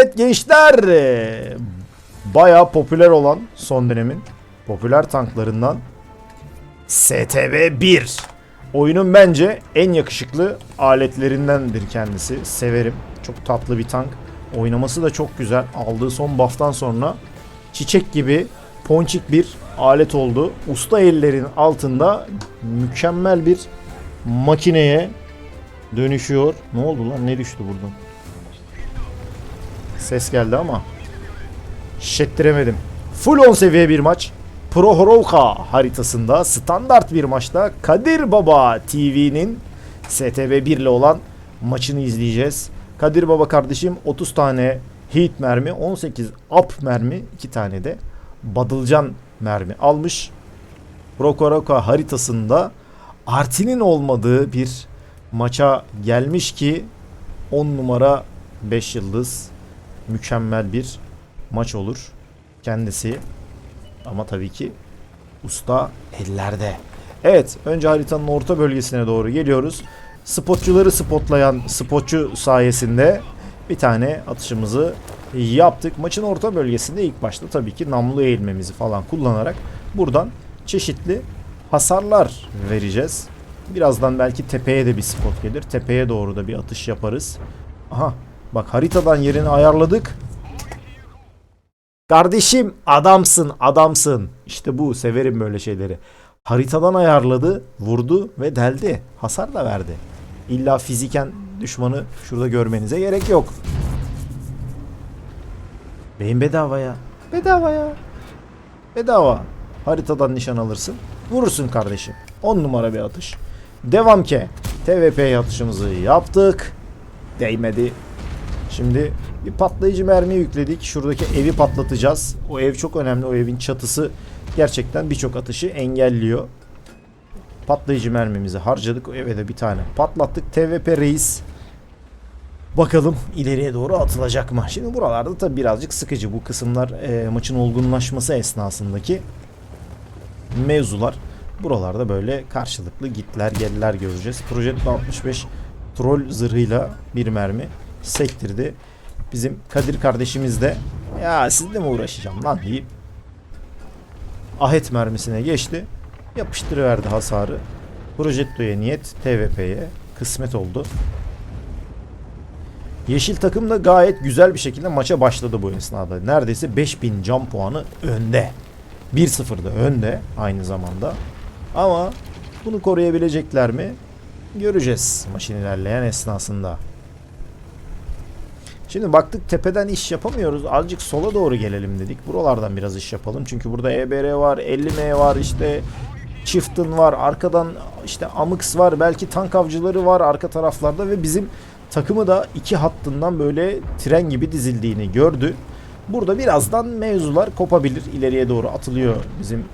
Evet gençler bayağı popüler olan son dönemin popüler tanklarından STB 1. Oyunun bence en yakışıklı aletlerindendir kendisi. Severim. Çok tatlı bir tank. Oynaması da çok güzel. Aldığı son buff'tan sonra çiçek gibi ponçik bir alet oldu. Usta ellerin altında mükemmel bir makineye dönüşüyor. Ne oldu lan? Ne düştü buradan? Ses geldi ama şettiremedim. Full 10 seviye bir maç. Pro Horovka haritasında standart bir maçta Kadir Baba TV'nin STB 1 ile olan maçını izleyeceğiz. Kadir Baba kardeşim 30 tane heat mermi, 18 up mermi, 2 tane de badılcan mermi almış. Pro Horovka haritasında artinin olmadığı bir maça gelmiş ki 10 numara 5 yıldız mükemmel bir maç olur kendisi. Ama tabii ki usta ellerde. Evet önce haritanın orta bölgesine doğru geliyoruz. Spotçuları spotlayan spotçu sayesinde bir tane atışımızı yaptık. Maçın orta bölgesinde ilk başta tabii ki namlu eğilmemizi falan kullanarak buradan çeşitli hasarlar vereceğiz. Birazdan belki tepeye de bir spot gelir. Tepeye doğru da bir atış yaparız. Aha bak haritadan yerini ayarladık. Kardeşim adamsın adamsın. İşte bu severim böyle şeyleri. Haritadan ayarladı, vurdu ve deldi. Hasar da verdi. İlla fiziken düşmanı şurada görmenize gerek yok. Beyin bedava ya. Bedava ya. Bedava. Haritadan nişan alırsın. Vurursun kardeşim. 10 numara bir atış. Devam ki. TVP atışımızı yaptık. Değmedi. Şimdi bir patlayıcı mermi yükledik. Şuradaki evi patlatacağız. O ev çok önemli. O evin çatısı gerçekten birçok atışı engelliyor. Patlayıcı mermimizi harcadık. O eve de bir tane patlattık. TVP reis. Bakalım ileriye doğru atılacak mı? Şimdi buralarda tabi birazcık sıkıcı. Bu kısımlar e, maçın olgunlaşması esnasındaki mevzular. Buralarda böyle karşılıklı gitler gelirler göreceğiz. Project 65 troll zırhıyla bir mermi sektirdi. Bizim Kadir kardeşimiz de ya sizle mi uğraşacağım lan deyip ahet mermisine geçti. Yapıştırıverdi hasarı. Projetto'ya niyet, TVP'ye kısmet oldu. Yeşil takım da gayet güzel bir şekilde maça başladı bu esnada. Neredeyse 5000 can puanı önde. 1-0'da önde aynı zamanda. Ama bunu koruyabilecekler mi? Göreceğiz maçın ilerleyen esnasında. Şimdi baktık tepeden iş yapamıyoruz. Azıcık sola doğru gelelim dedik. Buralardan biraz iş yapalım. Çünkü burada EBR var, 50M var, işte Chieftain var, arkadan işte Amix var, belki tank avcıları var arka taraflarda ve bizim takımı da iki hattından böyle tren gibi dizildiğini gördü. Burada birazdan mevzular kopabilir. İleriye doğru atılıyor bizim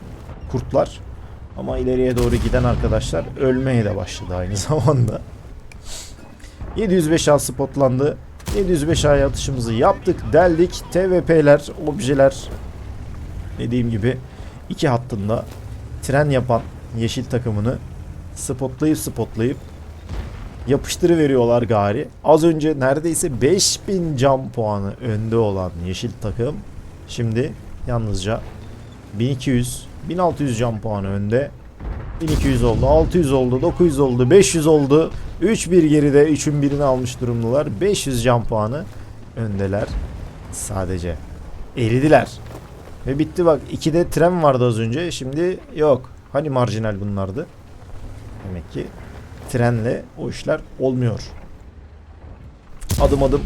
kurtlar. Ama ileriye doğru giden arkadaşlar ölmeye de başladı aynı zamanda. 705 A spotlandı. 705 A'ya atışımızı yaptık, deldik. TVP'ler, objeler dediğim gibi iki hattında tren yapan yeşil takımını spotlayıp spotlayıp yapıştırıveriyorlar gari. Az önce neredeyse 5000 can puanı önde olan yeşil takım şimdi yalnızca 1200 1600 can puanı önde 1200 oldu, 600 oldu, 900 oldu, 500 oldu. 3-1 geride 3'ün birini almış durumdalar. 500 can puanı öndeler. Sadece eridiler. Ve bitti bak. 2'de tren vardı az önce. Şimdi yok. Hani marjinal bunlardı. Demek ki trenle o işler olmuyor. Adım adım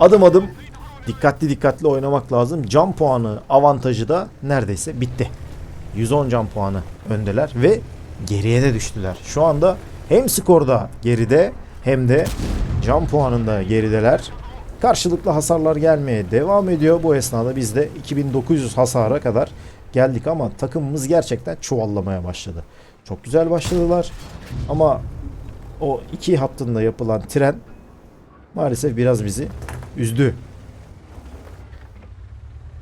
adım adım dikkatli dikkatli oynamak lazım. Can puanı avantajı da neredeyse bitti. 110 can puanı öndeler ve geriye de düştüler. Şu anda hem skorda geride hem de can puanında gerideler. Karşılıklı hasarlar gelmeye devam ediyor. Bu esnada biz de 2900 hasara kadar geldik ama takımımız gerçekten çuvallamaya başladı. Çok güzel başladılar ama o iki hattında yapılan tren maalesef biraz bizi üzdü.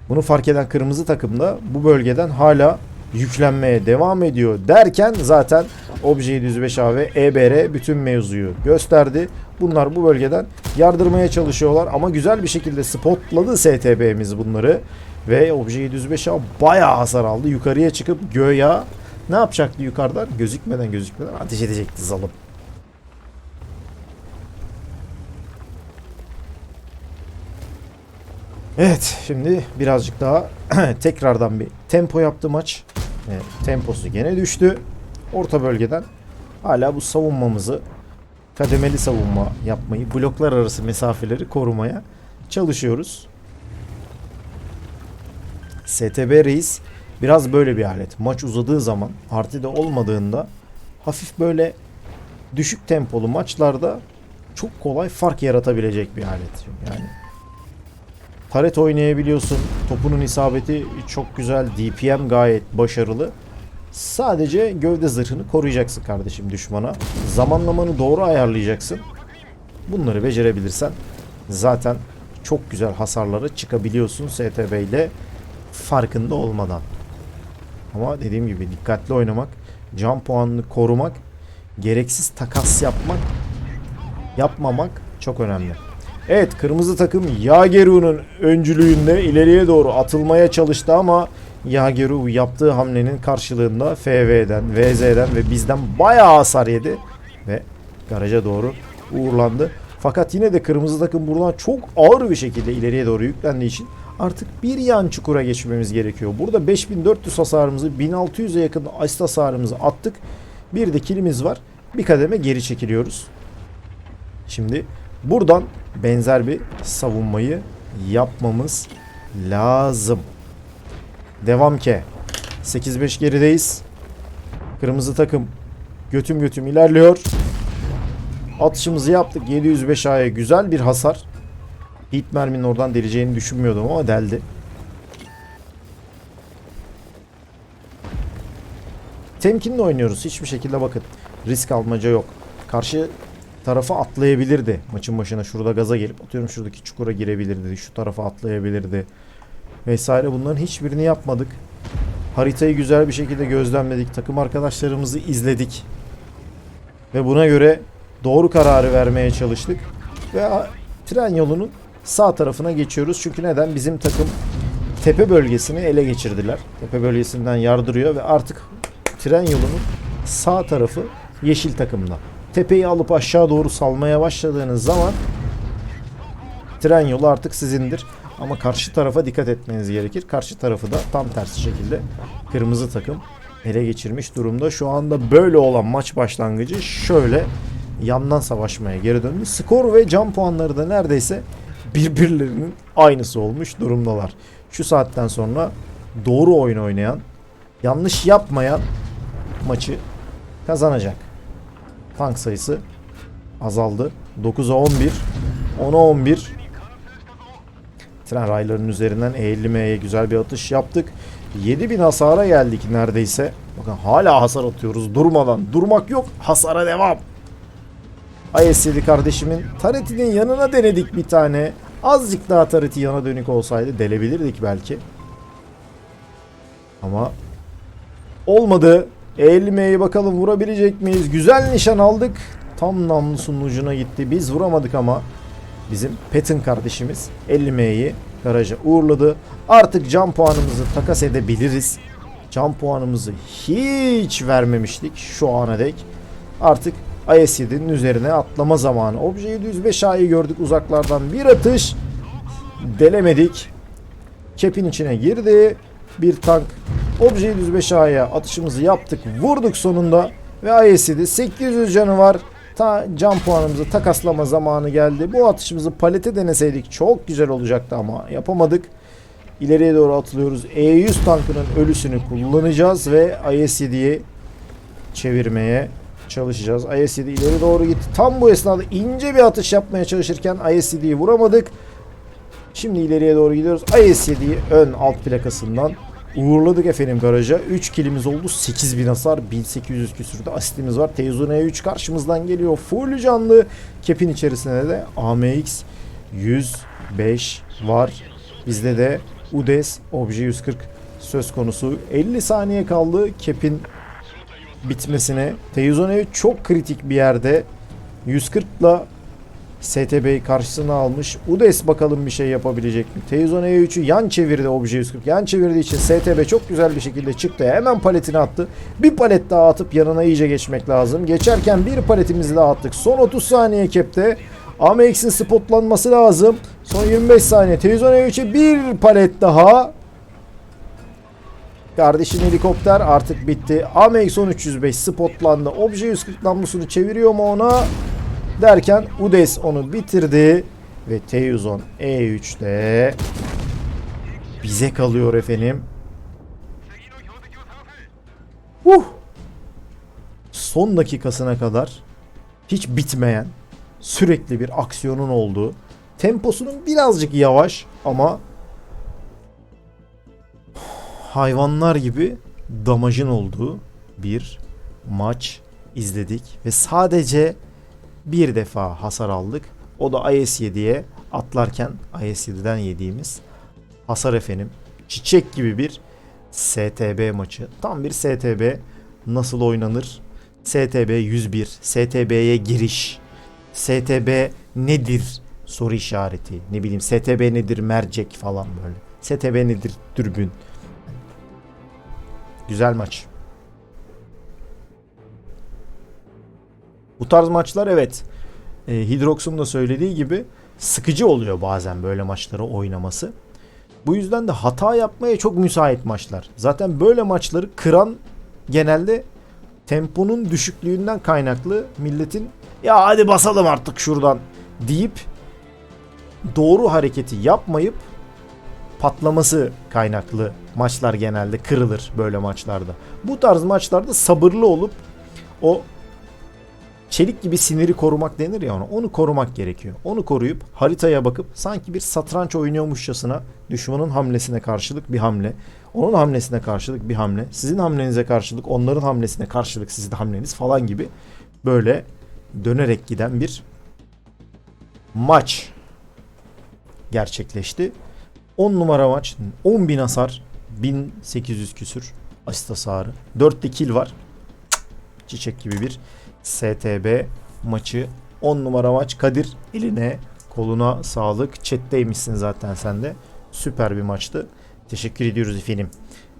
Bunu fark eden kırmızı takım da bu bölgeden hala yüklenmeye devam ediyor derken zaten Obje 705A ve EBR bütün mevzuyu gösterdi. Bunlar bu bölgeden yardırmaya çalışıyorlar ama güzel bir şekilde spotladı STB'miz bunları. Ve Obje 705A bayağı hasar aldı. Yukarıya çıkıp göya ne yapacaktı yukarıdan? Gözükmeden gözükmeden ateş edecekti zalim. Evet şimdi birazcık daha tekrardan bir tempo yaptı maç. E, temposu gene düştü. Orta bölgeden hala bu savunmamızı kademeli savunma yapmayı, bloklar arası mesafeleri korumaya çalışıyoruz. STB Reis biraz böyle bir alet. Maç uzadığı zaman partide olmadığında hafif böyle düşük tempolu maçlarda çok kolay fark yaratabilecek bir alet. Yani Taret oynayabiliyorsun. Topunun isabeti çok güzel. DPM gayet başarılı. Sadece gövde zırhını koruyacaksın kardeşim düşmana. Zamanlamanı doğru ayarlayacaksın. Bunları becerebilirsen zaten çok güzel hasarlara çıkabiliyorsun STB ile farkında olmadan. Ama dediğim gibi dikkatli oynamak, can puanını korumak, gereksiz takas yapmak, yapmamak çok önemli. Evet kırmızı takım Yageru'nun öncülüğünde ileriye doğru atılmaya çalıştı ama Yageru yaptığı hamlenin karşılığında FV'den, VZ'den ve bizden bayağı hasar yedi ve garaja doğru uğurlandı. Fakat yine de kırmızı takım buradan çok ağır bir şekilde ileriye doğru yüklendiği için artık bir yan çukura geçmemiz gerekiyor. Burada 5400 hasarımızı 1600'e yakın asist hasarımızı attık. Bir de kilimiz var. Bir kademe geri çekiliyoruz. Şimdi buradan benzer bir savunmayı yapmamız lazım. Devam ke. 8-5 gerideyiz. Kırmızı takım götüm götüm ilerliyor. Atışımızı yaptık. 705 A'ya güzel bir hasar. Hit merminin oradan deleceğini düşünmüyordum ama deldi. Temkinli oynuyoruz. Hiçbir şekilde bakın. Risk almaca yok. Karşı tarafa atlayabilirdi. Maçın başına şurada gaza gelip atıyorum şuradaki çukura girebilirdi. Şu tarafa atlayabilirdi. Vesaire bunların hiçbirini yapmadık. Haritayı güzel bir şekilde gözlemledik. Takım arkadaşlarımızı izledik. Ve buna göre doğru kararı vermeye çalıştık. Ve tren yolunun sağ tarafına geçiyoruz. Çünkü neden? Bizim takım tepe bölgesini ele geçirdiler. Tepe bölgesinden yardırıyor ve artık tren yolunun sağ tarafı yeşil takımda. Tepeyi alıp aşağı doğru salmaya başladığınız zaman tren yolu artık sizindir. Ama karşı tarafa dikkat etmeniz gerekir. Karşı tarafı da tam tersi şekilde kırmızı takım ele geçirmiş durumda. Şu anda böyle olan maç başlangıcı şöyle yandan savaşmaya geri döndü. Skor ve can puanları da neredeyse birbirlerinin aynısı olmuş durumdalar. Şu saatten sonra doğru oyun oynayan, yanlış yapmayan maçı kazanacak. Tank sayısı azaldı. 9'a 11, 10'a 11. Tren raylarının üzerinden E50M'ye güzel bir atış yaptık. 7000 hasara geldik neredeyse. Bakın hala hasar atıyoruz durmadan. Durmak yok. Hasara devam. IS-7 kardeşimin taretinin yanına denedik bir tane. Azıcık daha tareti yana dönük olsaydı delebilirdik belki. Ama olmadı. 50M'ye bakalım vurabilecek miyiz? Güzel nişan aldık. Tam namlusunun ucuna gitti. Biz vuramadık ama bizim Patton kardeşimiz 50M'yi garaja uğurladı. Artık can puanımızı takas edebiliriz. Can puanımızı hiç vermemiştik şu ana dek. Artık IS-7'nin üzerine atlama zamanı. Obje 705 A'yı gördük uzaklardan bir atış. Delemedik. Kepin içine girdi. Bir tank Obje 705 A'ya atışımızı yaptık. Vurduk sonunda. Ve IS-7 800 canı var. Ta can puanımızı takaslama zamanı geldi. Bu atışımızı palete deneseydik çok güzel olacaktı ama yapamadık. İleriye doğru atılıyoruz. E100 tankının ölüsünü kullanacağız ve IS-7'yi çevirmeye çalışacağız. IS-7 ileri doğru gitti. Tam bu esnada ince bir atış yapmaya çalışırken IS-7'yi vuramadık. Şimdi ileriye doğru gidiyoruz. IS-7'yi ön alt plakasından uğurladık efendim garaja. 3 kilimiz oldu. 8000 hasar. 1800 küsürde asistimiz var. Teyzun E3 karşımızdan geliyor. Full canlı. Kepin içerisinde de AMX 105 var. Bizde de UDES Obje 140 söz konusu. 50 saniye kaldı Kep'in bitmesine. Teyuzonev çok kritik bir yerde. 140 ile STB'yi karşısına almış. Udes bakalım bir şey yapabilecek mi? Teyzon E3'ü yan çevirdi obje 140. Yan çevirdiği için STB çok güzel bir şekilde çıktı. Hemen paletini attı. Bir palet daha atıp yanına iyice geçmek lazım. Geçerken bir paletimizi daha attık. Son 30 saniye kepte. AMX'in spotlanması lazım. Son 25 saniye. Teyzon E3'e bir palet daha. Kardeşin helikopter artık bitti. AMX 1305 spotlandı. Obje 140 namlusunu çeviriyor mu ona? Derken Udes onu bitirdi. Ve Teyuzon E3'te bize kalıyor efendim. Uh! Son dakikasına kadar hiç bitmeyen sürekli bir aksiyonun olduğu temposunun birazcık yavaş ama hayvanlar gibi damajın olduğu bir maç izledik ve sadece bir defa hasar aldık. O da IS-7'ye atlarken IS-7'den yediğimiz hasar efendim. Çiçek gibi bir STB maçı. Tam bir STB nasıl oynanır? STB 101, STB'ye giriş, STB nedir soru işareti. Ne bileyim STB nedir mercek falan böyle. STB nedir dürbün. Güzel maç. Bu tarz maçlar evet e, Hidrox'un da söylediği gibi sıkıcı oluyor bazen böyle maçları oynaması. Bu yüzden de hata yapmaya çok müsait maçlar. Zaten böyle maçları kıran genelde temponun düşüklüğünden kaynaklı milletin ya hadi basalım artık şuradan deyip doğru hareketi yapmayıp patlaması kaynaklı maçlar genelde kırılır böyle maçlarda. Bu tarz maçlarda sabırlı olup o çelik gibi siniri korumak denir ya ona. Onu korumak gerekiyor. Onu koruyup haritaya bakıp sanki bir satranç oynuyormuşçasına düşmanın hamlesine karşılık bir hamle, onun hamlesine karşılık bir hamle, sizin hamlenize karşılık onların hamlesine karşılık sizin hamleniz falan gibi böyle dönerek giden bir maç gerçekleşti. 10 numara maç. 10 bin hasar. 1800 küsür asist hasarı. 4 de kill var. Çiçek gibi bir STB maçı. 10 numara maç. Kadir eline koluna sağlık. Chat'teymişsin zaten sen de. Süper bir maçtı. Teşekkür ediyoruz efendim.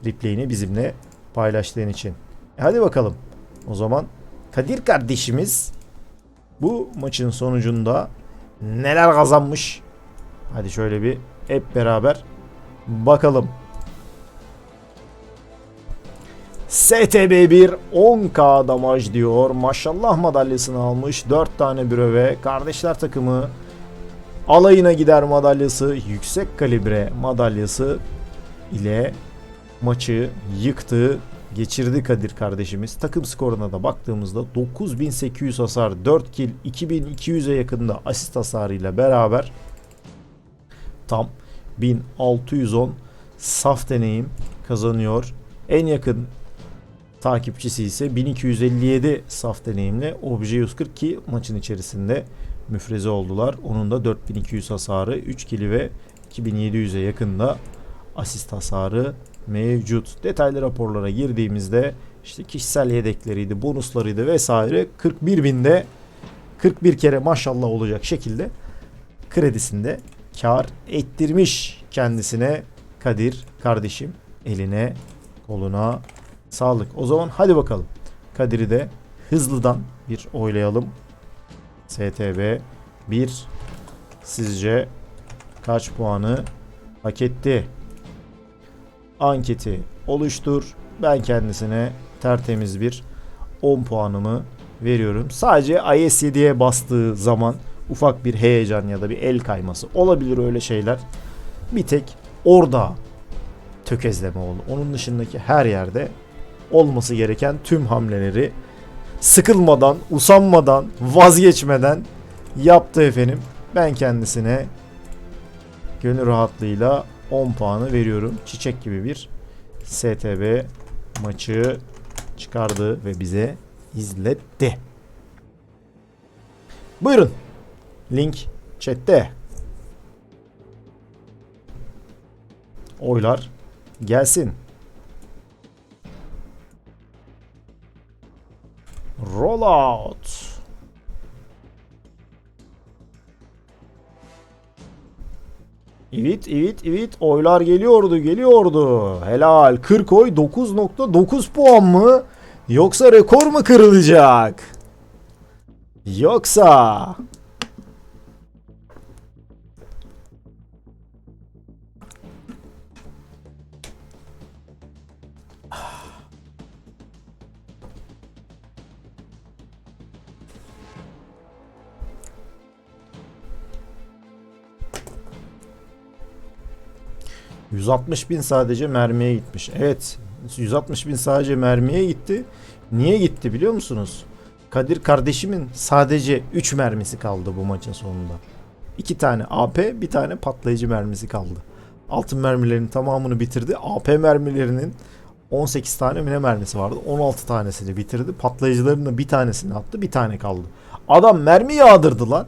Replay'ini bizimle paylaştığın için. E hadi bakalım. O zaman Kadir kardeşimiz bu maçın sonucunda neler kazanmış? Hadi şöyle bir hep beraber bakalım. STB1 10k damaj diyor. Maşallah madalyasını almış. 4 tane büröve. Kardeşler takımı alayına gider madalyası. Yüksek kalibre madalyası ile maçı yıktı. Geçirdi Kadir kardeşimiz. Takım skoruna da baktığımızda 9800 hasar, 4 kill, 2200'e yakında asist hasarıyla beraber tam 1610 saf deneyim kazanıyor. En yakın takipçisi ise 1257 saf deneyimle Obje 140 ki maçın içerisinde müfreze oldular. Onun da 4200 hasarı, 3 kili ve 2700'e yakında asist hasarı mevcut. Detaylı raporlara girdiğimizde işte kişisel yedekleriydi, bonuslarıydı vesaire 41 binde 41 kere maşallah olacak şekilde kredisinde kar ettirmiş kendisine Kadir kardeşim eline koluna sağlık. O zaman hadi bakalım Kadir'i de hızlıdan bir oylayalım. STB 1 sizce kaç puanı hak etti? Anketi oluştur. Ben kendisine tertemiz bir 10 puanımı veriyorum. Sadece IS7'ye bastığı zaman ufak bir heyecan ya da bir el kayması olabilir öyle şeyler. Bir tek orada tökezleme oldu. Onun dışındaki her yerde olması gereken tüm hamleleri sıkılmadan, usanmadan, vazgeçmeden yaptı efendim. Ben kendisine gönül rahatlığıyla 10 puanı veriyorum. Çiçek gibi bir STB maçı çıkardı ve bize izletti. Buyurun. Link chatte. Oylar gelsin. Fallout. Evet, evet, evet. Oylar geliyordu, geliyordu. Helal. 40 oy 9.9 puan mı? Yoksa rekor mu kırılacak? Yoksa... ...160 bin sadece mermiye gitmiş. Evet... ...160 bin sadece mermiye gitti. Niye gitti biliyor musunuz? Kadir kardeşimin sadece 3 mermisi kaldı bu maçın sonunda. 2 tane AP, bir tane patlayıcı mermisi kaldı. Altın mermilerin tamamını bitirdi. AP mermilerinin 18 tane mi ne mermisi vardı? 16 tanesini bitirdi. Patlayıcıların da bir tanesini attı. Bir tane kaldı. Adam mermi yağdırdı lan.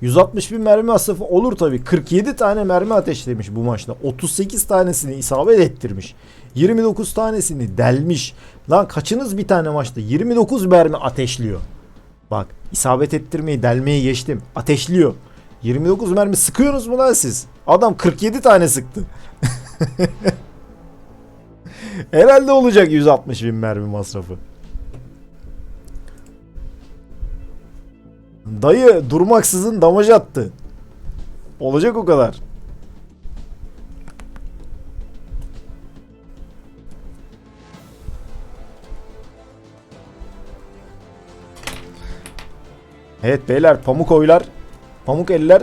160 bin mermi masrafı olur tabi. 47 tane mermi ateşlemiş bu maçta. 38 tanesini isabet ettirmiş. 29 tanesini delmiş. Lan kaçınız bir tane maçta 29 mermi ateşliyor. Bak isabet ettirmeyi delmeyi geçtim. Ateşliyor. 29 mermi sıkıyorsunuz mu lan siz? Adam 47 tane sıktı. Herhalde olacak 160 bin mermi masrafı. Dayı durmaksızın damaj attı. Olacak o kadar. Evet beyler pamuk oylar, pamuk eller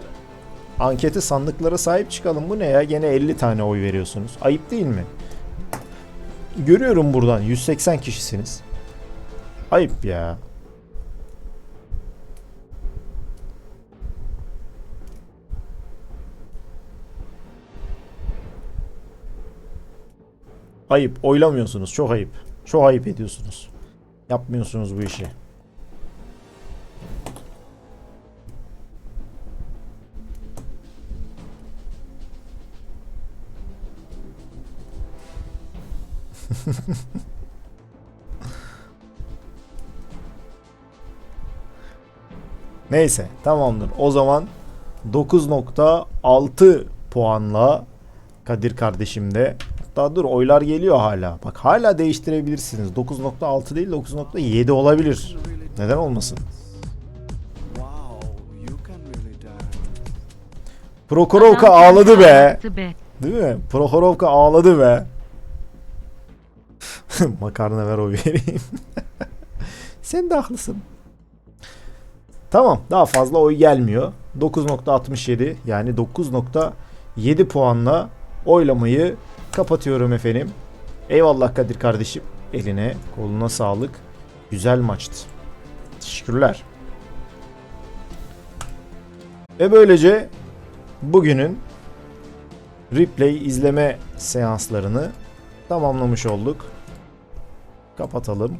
anketi sandıklara sahip çıkalım. Bu ne ya? Gene 50 tane oy veriyorsunuz. Ayıp değil mi? Görüyorum buradan 180 kişisiniz. Ayıp ya. Ayıp. Oylamıyorsunuz. Çok ayıp. Çok ayıp ediyorsunuz. Yapmıyorsunuz bu işi. Neyse tamamdır. O zaman 9.6 puanla Kadir kardeşim de Hatta dur oylar geliyor hala. Bak hala değiştirebilirsiniz. 9.6 değil 9.7 olabilir. Neden olmasın? Prokhorovka ağladı be. Değil mi? Prokhorovka ağladı be. Makarna ver o vereyim. Sen de haklısın. Tamam daha fazla oy gelmiyor. 9.67 yani 9.7 puanla oylamayı kapatıyorum efendim. Eyvallah Kadir kardeşim. Eline koluna sağlık. Güzel maçtı. Teşekkürler. Ve böylece bugünün replay izleme seanslarını tamamlamış olduk. Kapatalım.